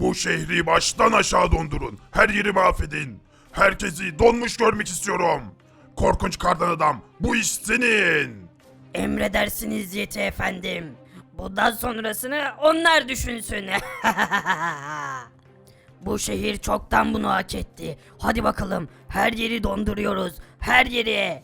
Bu şehri baştan aşağı dondurun. Her yeri mahvedin. Herkesi donmuş görmek istiyorum. Korkunç kardan adam, bu iş senin. Emredersiniz Yeti efendim. Bundan sonrasını onlar düşünsün. Bu şehir çoktan bunu hak etti. Hadi bakalım her yeri donduruyoruz. Her yeri.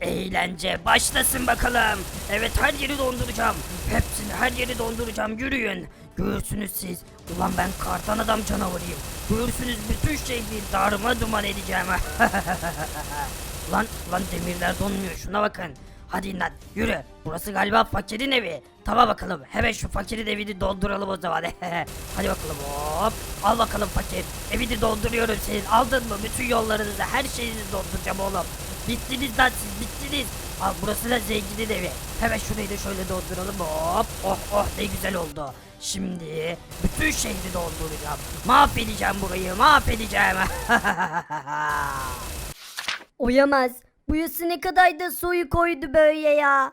Eğlence başlasın bakalım. Evet her yeri donduracağım. Hepsini her yeri donduracağım. Yürüyün. Görürsünüz siz. Ulan ben kardan adam canavarıyım. Görürsünüz bütün şehri darma duman edeceğim. lan lan demirler donmuyor şuna bakın. Hadi lan yürü. Burası galiba fakirin evi. Tamam bakalım. Hemen şu fakirin evini dolduralım o zaman. Hadi bakalım hop. Al bakalım fakir. Evini dolduruyorum senin. Aldın mı? Bütün yollarınızı her şeyinizi dolduracağım oğlum. Bittiniz lan siz bittiniz. Al burası da zenginin evi. Hemen şurayı da şöyle dolduralım. Hop. Oh oh ne güzel oldu. Şimdi bütün şehri dolduracağım. Mahvedeceğim burayı mahvedeceğim. Oyamaz. Bu yası ne kadar da soyu koydu böyle ya.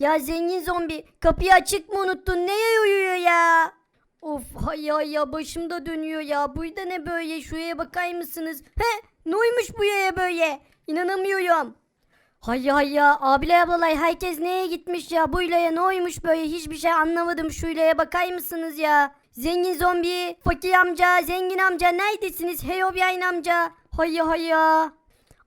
Ya zengin zombi kapıyı açık mı unuttun? Neye uyuyor ya? Of hay hay ya başım da dönüyor ya. Burada ne böyle? Şuraya bakar mısınız? He ne uymuş bu yaya böyle? İnanamıyorum. Hay hay ya abiler ablalar herkes neye gitmiş ya? Bu ilaya ne oymuş böyle? Hiçbir şey anlamadım. Şu ilaya bakar mısınız ya? Zengin zombi, fakir amca, zengin amca neredesiniz? Hey obyayn amca. Hay hay ya.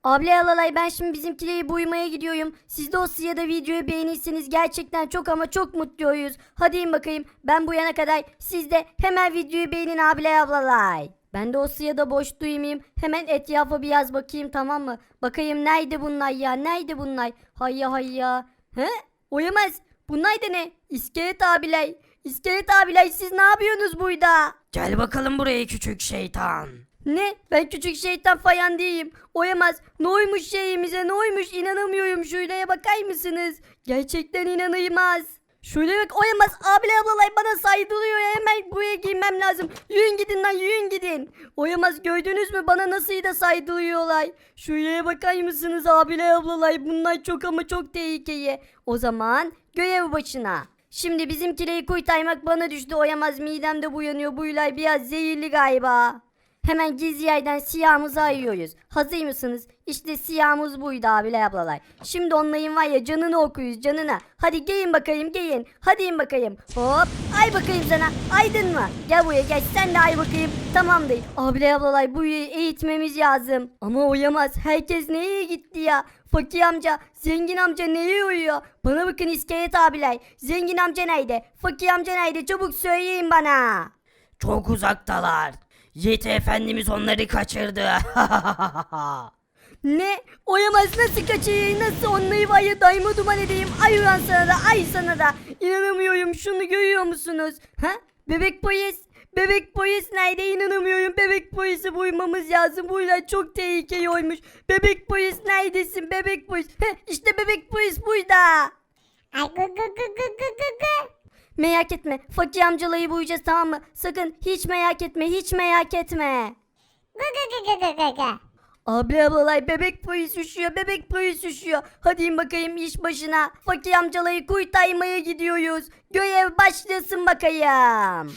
Abla alalay ben şimdi bizimkileri buymaya gidiyorum. Siz de o sırada videoyu beğenirseniz gerçekten çok ama çok mutlu oluruz. Hadi in bakayım ben bu yana kadar siz de hemen videoyu beğenin abla ablalay. Ben de o sırada boş duymayayım. Hemen etrafa bir yaz bakayım tamam mı? Bakayım nerede bunlar ya nerede bunlar? Hayya hayya. He? Uyamaz. Bunlar da ne? İskelet abiler. İskelet abiler siz ne yapıyorsunuz burada? Gel bakalım buraya küçük şeytan. Ne? Ben küçük şeytan falan değilim. Oyamaz. Ne oymuş şeyimize ne oymuş inanamıyorum. Şuraya bakar mısınız? Gerçekten inanılmaz. Şöyle bak oyamaz. Abiler ablalar bana saydırıyor. Hemen buraya girmem lazım. Yürüyün gidin lan yürüyün gidin. Oyamaz gördünüz mü bana nasıl da saydırıyorlar. Şuraya bakar mısınız abiler ablalar. Bunlar çok ama çok tehlikeli. O zaman görev başına. Şimdi bizimkileri kurtarmak bana düştü. Oyamaz midemde buyanıyor. Buylar biraz zehirli galiba. Hemen gizli yerden siyahımızı ayıyoruz. Hazır mısınız? İşte siyahımız buydu abiler ablalar. Şimdi onların var ya canını okuyuz canına. Hadi gelin bakayım gelin. Hadi in bakayım. Hop ay bakayım sana. Aydın mı? Gel buraya gel sen de ay bakayım. Tamamdır. Abiler ablalar bu eğitmemiz lazım. Ama uyamaz. Herkes nereye gitti ya? Fakir amca, zengin amca neye uyuyor? Bana bakın iskelet abiler. Zengin amca nerede? Fakir amca nerede? Çabuk söyleyin bana. Çok uzaktalar. Yeti Efendimiz onları kaçırdı. Ne? Oyamaz nasıl kaçayım nasıl onları var ya dayma duman edeyim ay ulan sana da ay sana da İnanamıyorum şunu görüyor musunuz? Ha? Bebek polis Bebek polis nerede inanamıyorum bebek polisi buymamız lazım buylar çok tehlikeli olmuş Bebek polis neredesin bebek polis Heh, işte bebek polis burada Ay gı gı gı gı gı gı gı. Merak etme fakir amcalayı buyacağız tamam mı sakın hiç merak etme hiç merak etme. Abi ablalay bebek polis üşüyor bebek polis üşüyor. Hadi bakayım iş başına. Fakir amcalayı kurtarmaya gidiyoruz. Görev başlasın bakayım.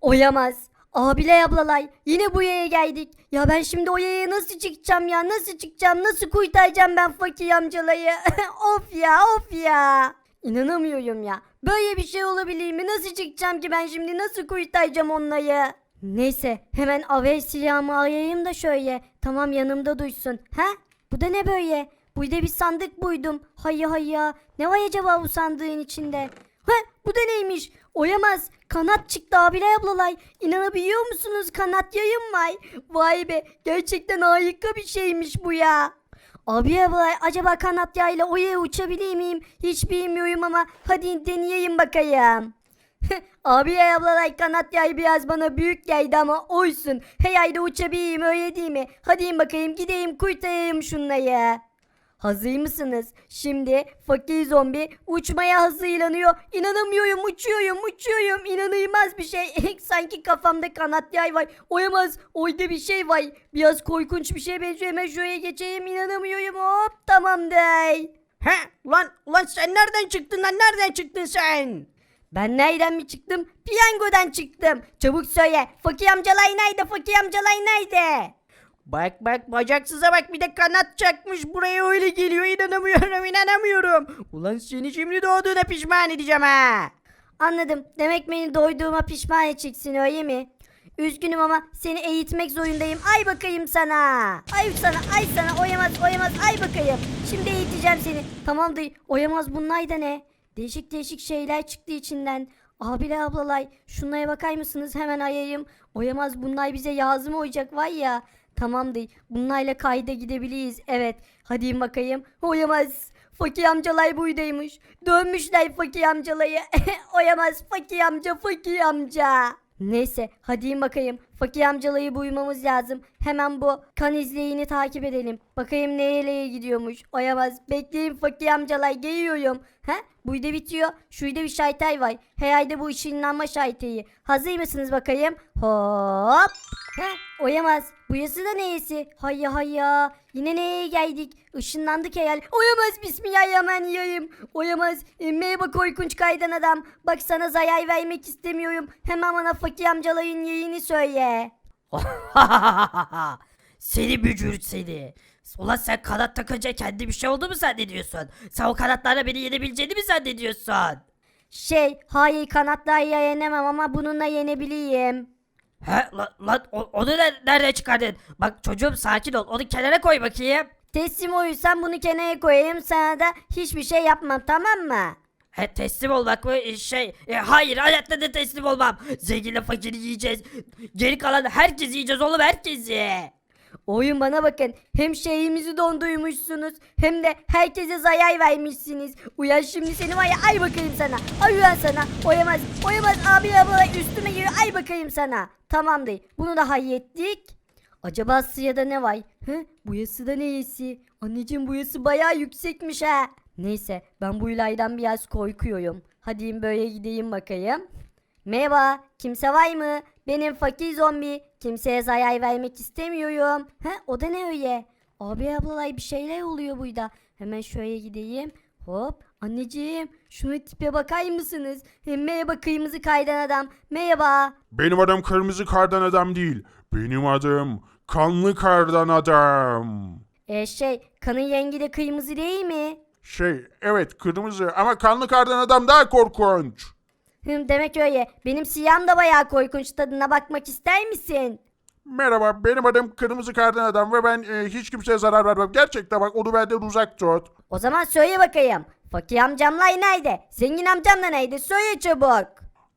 Oyamaz. Abiler ablalay yine bu yaya geldik. Ya ben şimdi o yaya nasıl çıkacağım ya nasıl çıkacağım nasıl kurtaracağım ben fakir amcalayı. of ya of ya. İnanamıyorum ya. Böyle bir şey olabilir mi? Nasıl çıkacağım ki ben şimdi? Nasıl kurtaracağım onları? Neyse hemen ave silahımı arayayım da şöyle. Tamam yanımda duysun. Ha? Bu da ne böyle? Burada bir sandık buydum. Hayya hayya. Ne var acaba bu sandığın içinde? Ha? Bu da neymiş? Oyamaz. Kanat çıktı abiler ablalay. İnanabiliyor musunuz? Kanat yayın var. Vay be. Gerçekten harika bir şeymiş bu ya. Abi abla acaba kanat yayla oraya uçabilir miyim? Hiç bilmiyorum ama hadi deneyeyim bakayım. Abi ablalar kanat yay biraz bana büyük geldi ama oysun. Hey ayda uçabileyim öyle değil mi? Hadi bakayım gideyim kurtarayım şunları. Hazır mısınız? Şimdi fakir zombi uçmaya hazırlanıyor. İnanamıyorum uçuyorum uçuyorum. İnanılmaz bir şey. Sanki kafamda kanat yay var. Oyamaz. Oyda bir şey var. Biraz korkunç bir şey benziyor. Hemen şuraya geçeyim. İnanamıyorum. Hop tamamdır. He lan ulan sen nereden çıktın lan nereden çıktın sen? Ben nereden mi çıktım? Piyangodan çıktım. Çabuk söyle. Fakir amcalay nerede? Fakir amcalay nerede? Bak bak bacaksıza bak bir de kanat çakmış buraya öyle geliyor inanamıyorum inanamıyorum. Ulan seni şimdi doğduğuna pişman edeceğim ha. Anladım demek beni doyduğuma pişman edeceksin öyle mi? Üzgünüm ama seni eğitmek zorundayım. Ay bakayım sana. Ay sana ay sana oyamaz oyamaz ay bakayım. Şimdi eğiteceğim seni. Tamamdır oyamaz bunlar da ne? Değişik değişik şeyler çıktı içinden. Abiler ablalay şunlara bakar mısınız hemen ayayım. Oyamaz bunlar bize yazım oyacak var ya. Tamamdır bunlarla kayda gidebiliriz. Evet hadi bakayım. Oyamaz. Fakir amcalay buydaymış. Dönmüşler fakir amcalayı. oyamaz fakir amca fakir amca. Neyse hadi bakayım. Fakir amcalayı buymamız lazım. Hemen bu kan izleyini takip edelim. Bakayım nereye gidiyormuş. Oyamaz. Bekleyin fakir amcalay geliyorum. He? Buyda bitiyor. Şuyda bir şaytay var. Herhalde bu ışınlanma şaytayı. Hazır mısınız bakayım? Hop. He? Oyamaz. Bu yası da neyesi? Hayya hayya. Yine neye geldik? Işınlandık hayal. Oyamaz bismillahirrahmanirrahim. Oyamaz. E, merhaba korkunç kaydan adam. Bak sana zarar vermek istemiyorum. Hemen bana fakir amcalayın yerini söyle. seni bücür seni. Ulan sen kanat takınca kendi bir şey oldu mu zannediyorsun? Sen o kanatlarla beni yenebileceğini mi zannediyorsun? Şey, hayır kanatlar yenemem ama bununla yenebileyim. He lan, lan o- onu ne, nerede çıkardın? Bak çocuğum sakin ol onu kenara koy bakayım. Teslim uyursan bunu kenara koyayım sana da hiçbir şey yapmam tamam mı? He teslim olmak mı E, şey e, hayır hayatta da teslim olmam. Zenginle fakiri yiyeceğiz. Geri kalan herkesi yiyeceğiz oğlum herkesi. Oyun bana bakın. Hem şeyimizi donduymuşsunuz hem de herkese zarar vermişsiniz. Uyan şimdi seni var ay bakayım sana. Ay uyan sana. Oyamaz. Oyamaz abi abla üstüme giriyor ay bakayım sana. Tamamdır. Bunu da hallettik. Acaba sıyada ne var? Hı? Bu yası da neyesi? Anneciğim bu yası bayağı yüksekmiş ha. Neyse ben bu ilaydan biraz korkuyorum. Hadi böyle gideyim bakayım. Merhaba, kimse var mı? Benim fakir zombi. Kimseye zarar vermek istemiyorum. He, o da ne öyle? Abi ablalay bir şeyler oluyor burada. Hemen şöyle gideyim. Hop, anneciğim, şunu tipe bakar mısınız? Merhaba kırmızı kaydan adam. Merhaba. Benim adım kırmızı kardan adam değil. Benim adım kanlı kardan adam. E şey, kanın yengi de kırmızı değil mi? Şey evet kırmızı ama kanlı kardan adam daha korkunç. Hım, demek öyle. Benim siyahım da bayağı korkunç tadına bakmak ister misin? Merhaba benim adım kırmızı kardan adam ve ben e, hiç kimseye zarar vermem. Gerçekten bak onu benden uzak tut. O zaman söyle bakayım. Fakir amcamla nerede? Zengin amcam da nerede? Söyle çabuk.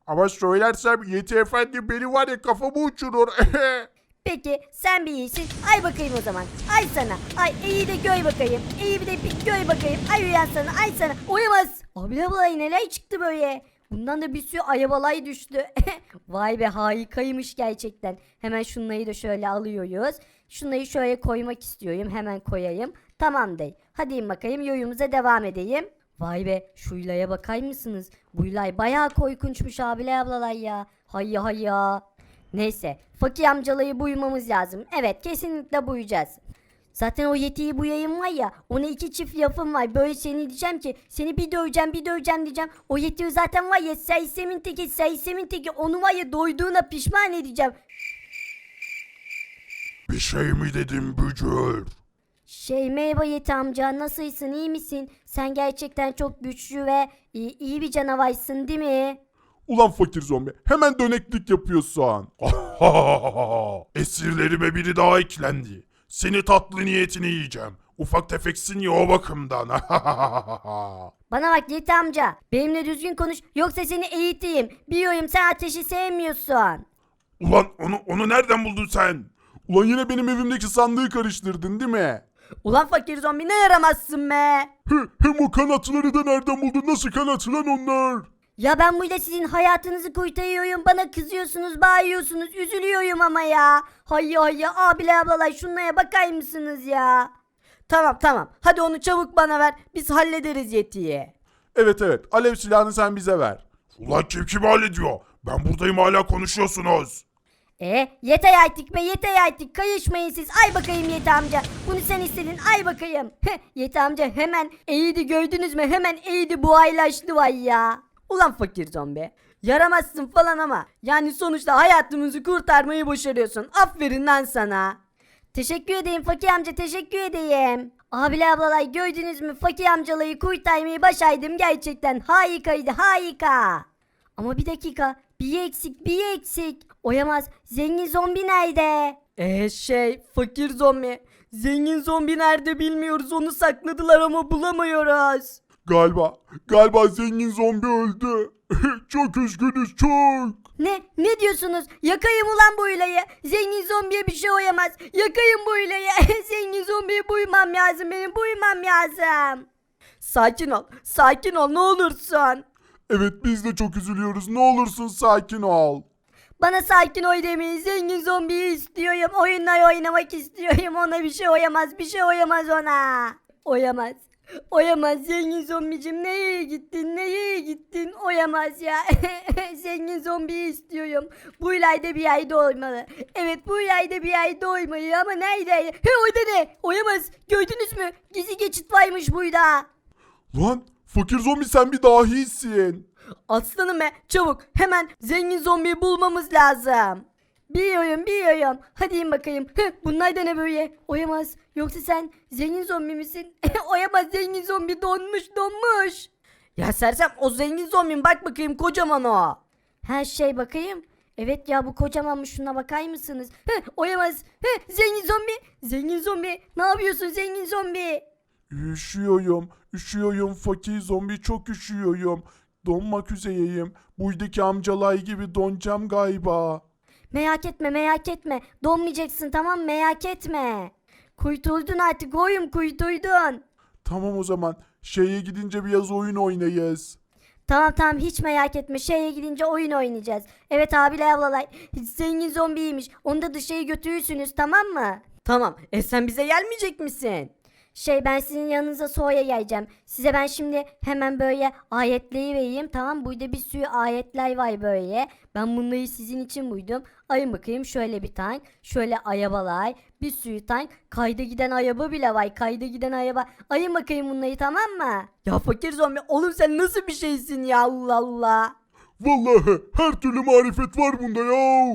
Ama söylersem Yeti Efendi beni var ya kafamı uçurur. Peki sen bir iyisin. Ay bakayım o zaman. Ay sana. Ay iyi de göy bakayım. İyi bir de bir göy bakayım. Ay uyan sana. Ay sana. Uyumaz. Abi ablay neler çıktı böyle. Bundan da bir sürü ayabalay düştü. Vay be harikaymış gerçekten. Hemen şunları da şöyle alıyoruz. Şunları şöyle koymak istiyorum. Hemen koyayım. Tamam dey. Hadi bakayım yoyumuza devam edeyim. Vay be şu ilaya bakar mısınız? Bu ilay bayağı korkunçmuş abiler ablalar ya. Hayya hayya. Neyse fakir amcalayı buymamız lazım. Evet kesinlikle buyacağız. Zaten o yetiyi bu yayın var ya ona iki çift lafım var. Böyle seni diyeceğim ki seni bir döveceğim bir döveceğim diyeceğim. O yetiyi zaten var ya seysemin teki seysemin teki onu var ya doyduğuna pişman edeceğim. Bir şey mi dedim bücür? Şey merhaba Yeti amca nasılsın iyi misin? Sen gerçekten çok güçlü ve iyi, iyi bir canavarsın değil mi? Ulan fakir zombi hemen döneklik yapıyorsun. Esirlerime biri daha eklendi. Seni tatlı niyetini yiyeceğim. Ufak tefeksin ya o bakımdan. Bana bak Yeti amca benimle düzgün konuş yoksa seni eğiteyim. Biliyorum sen ateşi sevmiyorsun. Ulan onu onu nereden buldun sen? Ulan yine benim evimdeki sandığı karıştırdın değil mi? Ulan fakir zombi ne yaramazsın be. Hı, hem o kanatları da nereden buldun? Nasıl kanat lan onlar? Ya ben burada sizin hayatınızı kurtarıyorum bana kızıyorsunuz bağırıyorsunuz üzülüyorum ama ya. Hayya hayya abiler ablalar şunlara bakar mısınız ya? Tamam tamam hadi onu çabuk bana ver biz hallederiz Yeti'yi. Evet evet alev silahını sen bize ver. Ulan kim kim hallediyor? Ben buradayım hala konuşuyorsunuz. E yeter artık be yeter artık kayışmayın siz ay bakayım Yeti amca bunu sen istedin ay bakayım. Heh, Yeti amca hemen eğdi gördünüz mü hemen eğdi bu aylaştı vay ya. Ulan fakir zombi. Yaramazsın falan ama yani sonuçta hayatımızı kurtarmayı başarıyorsun. Aferin lan sana. Teşekkür edeyim fakir amca teşekkür edeyim. Abiler ablalar gördünüz mü fakir amcalayı kurtarmayı başardım gerçekten harikaydı harika. Ama bir dakika bir eksik bir eksik. Oyamaz zengin zombi nerede? Eee şey fakir zombi. Zengin zombi nerede bilmiyoruz onu sakladılar ama bulamıyoruz. Galiba, galiba zengin zombi öldü. çok üzgünüz çok. Ne? Ne diyorsunuz? Yakayım ulan bu hileyi. Zengin zombiye bir şey oyamaz. Yakayım bu hileyi. Zengin zombiye buymam lazım benim. Buymam lazım. Sakin ol. Sakin ol ne olursun. Evet biz de çok üzülüyoruz. Ne olursun sakin ol. Bana sakin ol demeyin. Zengin zombiyi istiyorum. Oyunlar oynamak istiyorum. Ona bir şey oyamaz. Bir şey oyamaz ona. Oyamaz. Oyamaz zengin zombicim nereye gittin nereye gittin? Oyamaz ya. Zengin zombiyi istiyorum. Bu ilayda bir yerde olmalı evet bu ilayda bir yerde olmalı ama nerede? He orada ne? Oyamaz gördünüz mü? Gizli geçit varmış burada. Lan fakir zombi sen bir dahisin. Aslanım be çabuk. Hemen zengin zombiyi bulmamız lazım. Biliyorum biliyorum. Hadi in bakayım. Heh, bunlar da ne böyle? Oyamaz. Yoksa sen zengin zombi misin? Oyamaz zengin zombi donmuş donmuş. Ya Sersem o zengin zombi bak bakayım kocaman o. Her şey bakayım. Evet ya bu kocamanmış şuna bakar mısınız? Heh, oyamaz. Heh, zengin zombi. Zengin zombi. Ne yapıyorsun zengin zombi? Üşüyorum, üşüyorum fakir zombi çok üşüyorum. Donmak üzereyim. Buradaki amcalar gibi donacağım galiba. Merak etme merak etme. Donmayacaksın tamam mı? merak etme. Kuytuldun artık oyum kuytuldun. Tamam o zaman şeye gidince biraz oyun oynayız. Tamam tamam hiç merak etme. Şeye gidince oyun oynayacağız. Evet abiler ablalar. Zengin zombiymiş. Onu da dışarı götürürsünüz tamam mı? Tamam. E sen bize gelmeyecek misin? Şey ben sizin yanınıza soğuya geleceğim. Size ben şimdi hemen böyle ayetleri vereyim. Tamam burada bir sürü ayetler var böyle. Ben bunları sizin için buydum. Ayın bakayım şöyle bir tank. Şöyle ayabalar. Bir sürü tank. Kayda giden araba bile var. Kayda giden araba. Ayın bakayım bunları tamam mı? Ya fakir zombi oğlum sen nasıl bir şeysin ya Allah Allah. Vallahi her türlü marifet var bunda ya.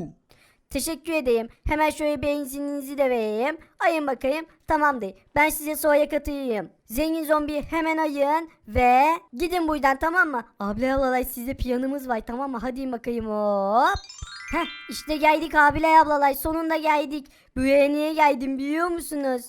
Teşekkür edeyim. Hemen şöyle benzininizi de vereyim. Ayın bakayım. Tamamdır. Ben size soğuya katayım. Zengin zombi hemen ayın ve gidin buradan tamam mı? Abla ablalar size piyanımız var tamam mı? Hadi bakayım hop. Heh işte geldik abiler ablalar sonunda geldik. Buraya niye geldim biliyor musunuz?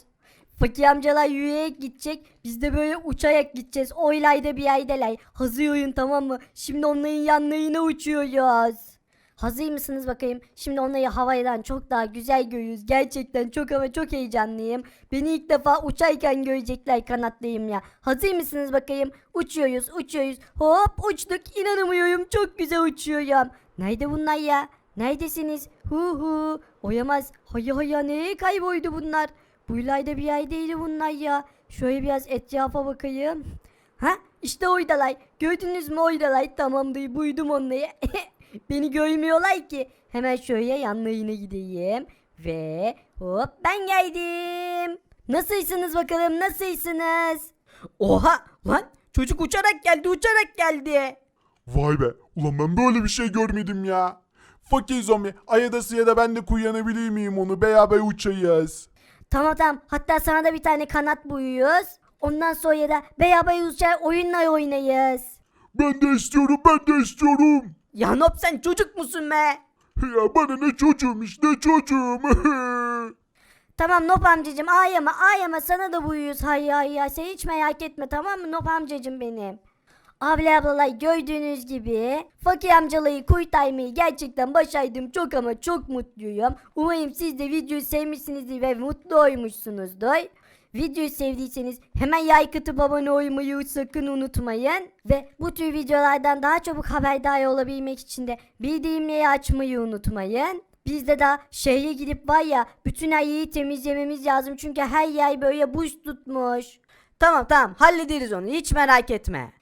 Fakir amcalar yürüyerek gidecek. Biz de böyle uçarak gideceğiz. Oylayda bir yerdeler. Hazır oyun tamam mı? Şimdi onların yanlarına uçuyoruz. Hazır mısınız bakayım? Şimdi onları havadan çok daha güzel görüyoruz. Gerçekten çok ama çok heyecanlıyım. Beni ilk defa uçarken görecekler kanatlıyım ya. Hazır mısınız bakayım? Uçuyoruz uçuyoruz. Hop uçtuk. İnanamıyorum çok güzel uçuyorum. Nerede bunlar ya? Neredesiniz? Hu hu. Oyamaz. Haya haya nereye kayboldu bunlar? Buylayda bir yerdeydi bunlar ya. Şöyle biraz etrafa bakayım. Ha işte oydalar. Gördünüz mü oydalar? Tamamdır buydum onları. Beni görmüyorlar ki. Hemen şöyle yanlarına gideyim. Ve hop ben geldim. Nasılsınız bakalım nasılsınız? Oha lan çocuk uçarak geldi uçarak geldi. Vay be ulan ben böyle bir şey görmedim ya. Fakir zombi ayada ya da ben de kullanabilir miyim onu beraber uçayız. Tamam tamam hatta sana da bir tane kanat buyuyoruz. Ondan sonra da beraber uçar oyunlar oynayız. Ben de istiyorum ben de istiyorum. Ya Nop sen çocuk musun be? Ya bana ne çocuğum işte çocuğum. Tamam Nop amcacım ağlama ağlama sana da buyuyoruz hayır hayır sen hiç merak etme tamam mı Nop amcacım benim. Abla ablalar gördüğünüz gibi fakir amcalayı kurtarmayı gerçekten başardım çok ama çok mutluyum. Umarım siz de videoyu sevmişsinizdir ve mutlu olmuşsunuzdur. Videoyu sevdiyseniz hemen like atıp abone olmayı sakın unutmayın. Ve bu tür videolardan daha çabuk haberdar olabilmek için de bildirimleri açmayı unutmayın. Biz de daha şehre gidip var ya bütün her yeri temizlememiz lazım çünkü her yer böyle buz tutmuş. Tamam tamam hallederiz onu hiç merak etme.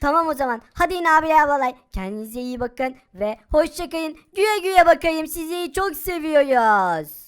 tamam o zaman hadi yine abiler ablalar kendinize iyi bakın ve hoşçakalın güle güle bakayım sizi çok seviyoruz.